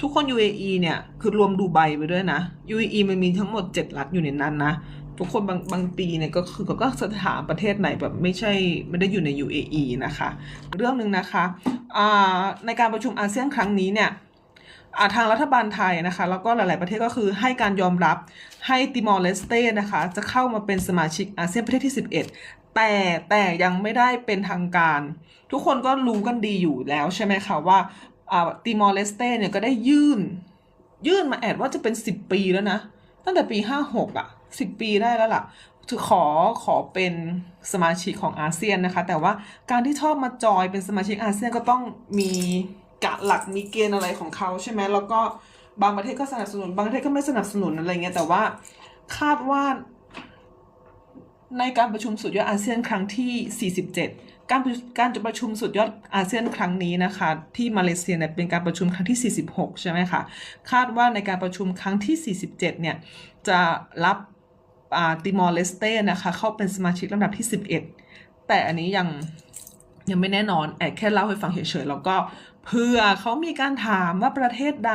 ทุกคน UAE เนี่ยคือรวมดูไบไปด้วยนะ UAE มันมีทั้งหมด 7 รัฐอยู่ในนั้นนะ ทุกคนบางบางปีเนี่ยก็คือก็สถานประเทศไหนแบบไม่ใช่ไม่ได้อยู่ใน UAE นะคะ เรื่องหนึ่งนะคะในการประชุมอาเซียนครั้งนี้เนี่ยทางรัฐบาลไทยนะคะ แล้วก็หลาย ๆ ประเทศก็คือให้การยอมรับให้ติมอร์เลสเต้นะคะ จะเข้ามาเป็นสมาชิกอาเซียนประเทศที่ 11 แต่แต่ยังไม่ได้เป็นทางการ ทุกคนก็รู้กันดีอยู่แล้วใช่ไหมคะว่า ติมอร์เลสเต้เนี่ยก็ได้ยื่น ยื่นมาแอดว่าจะเป็น10ปีแล้วนะ ตั้งแต่ปี56อะ10ปีได้แล้วล่ะถือขอขอเป็นสมาชิกของอาเซียนนะคะ แต่ว่าการที่ชอบมาจอยเป็นสมาชิกอาเซียนก็ต้องมีกะหลักมีเกณฑ์อะไรของเขาใช่ไหมแล้วก็บางประเทศก็สนับสนุน บางประเทศก็ไม่สนับสนุนอะไรเงี้ยแต่ว่าคาดว่า ในการประชุมสุดยอดอาเซียนครั้งที่ 47 การประการประชุมสุดยอดอาเซียนครั้งนี้นะคะ ที่มาเลเซียเนี่ยเป็นการประชุมครั้งที่ 46 ใช่ไหมคะ คาดว่าในการประชุมครั้งที่ 47 เนี่ยจะรับติมอร์เลสเต้นะคะเข้าเป็นสมาชิกลำดับที่ 11 แต่อันนี้ยังยังไม่แน่นอนแอบแค่เล่าให้ฟังเฉยๆแล้วก็เพื่อเขามีการถามว่าประเทศใด